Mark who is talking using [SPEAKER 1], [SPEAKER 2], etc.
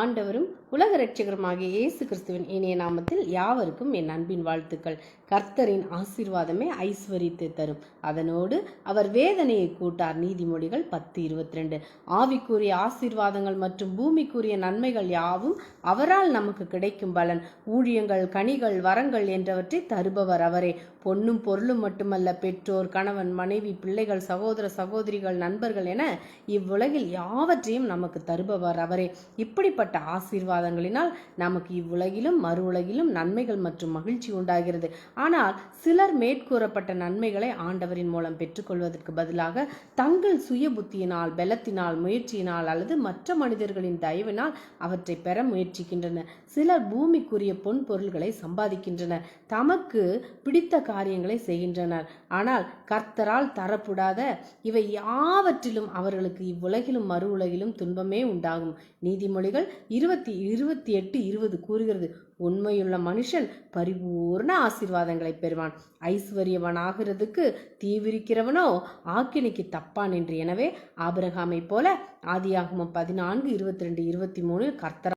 [SPEAKER 1] ஆண்டவரும் உலக ரட்சகருமாகிய இயேசு கிறிஸ்துவின் இனிய நாமத்தில் யாவருக்கும் என் அன்பின் வாழ்த்துக்கள். கர்த்தரின் ஆசீர்வாதமே ஐஸ்வரியத்தை தரும். அதனோடு அவர் வேதனையை கூட்டார். நீதிமொழிகள் பத்து இருபத்தி ரெண்டு ஆவிக்குரிய ஆசீர்வாதங்கள் மற்றும் பூமிக்குரிய நன்மைகள் யாவும் அவரால் நமக்கு கிடைக்கும் பலன். ஊழியங்கள் கனிகள் வரங்கள் என்றவற்றை தருபவர் அவரே. பொன்னும் பொருளும் மட்டுமல்ல பெற்றோர் கணவன் மனைவி பிள்ளைகள் சகோதர சகோதரிகள் நண்பர்கள் என இவ்வுலகில் யாவற்றையும் நமக்கு தருபவர் அவரே. இப்படிப்பட்ட ஆசீர்வாதங்களினால் நமக்கு இவ்வுலகிலும் மறு உலகிலும் நன்மைகள் மற்றும் மகிழ்ச்சி உண்டாகிறது. ஆனால் சிலர் மேற்கூறப்பட்ட நன்மைகளை ஆண்டவரின் மூலம் பெற்றுக்கொள்வதற்கு பதிலாக தங்கள் சுய புத்தியினால் பலத்தினால் முயற்சியினால் அல்லது மற்ற மனிதர்களின் தயவினால் அவற்றை பெற முயற்சிக்கின்றனர். சிலர் பூமிக்குரிய பொன் பொருள்களை சம்பாதிக்கின்றனர். தமக்கு பிடித்த காரியங்களை செய்கின்றனர். ஆனால் கர்த்தரால் தரப்படாத இவை யாவற்றிலும் அவர்களுக்கு இவ்வுலகிலும் மறு உலகிலும் துன்பமே உண்டாகும். நீதிமொழிகள் இருபத்தி இருபத்தி எட்டு இருபது கூறுகிறது. உண்மையுள்ள மனுஷன் பரிபூர்ண ஆசீர்வாதங்களை பெறுவான். ஐஸ்வர்யவன் ஆகிறதுக்கு தீவிரிக்கிறவனோ ஆக்கினிக்கு தப்பான் என்று. எனவே ஆபிரகாமை போல ஆதியாகமம் பதினான்கு இருபத்தி ரெண்டு இருபத்தி மூணு கர்த்தரா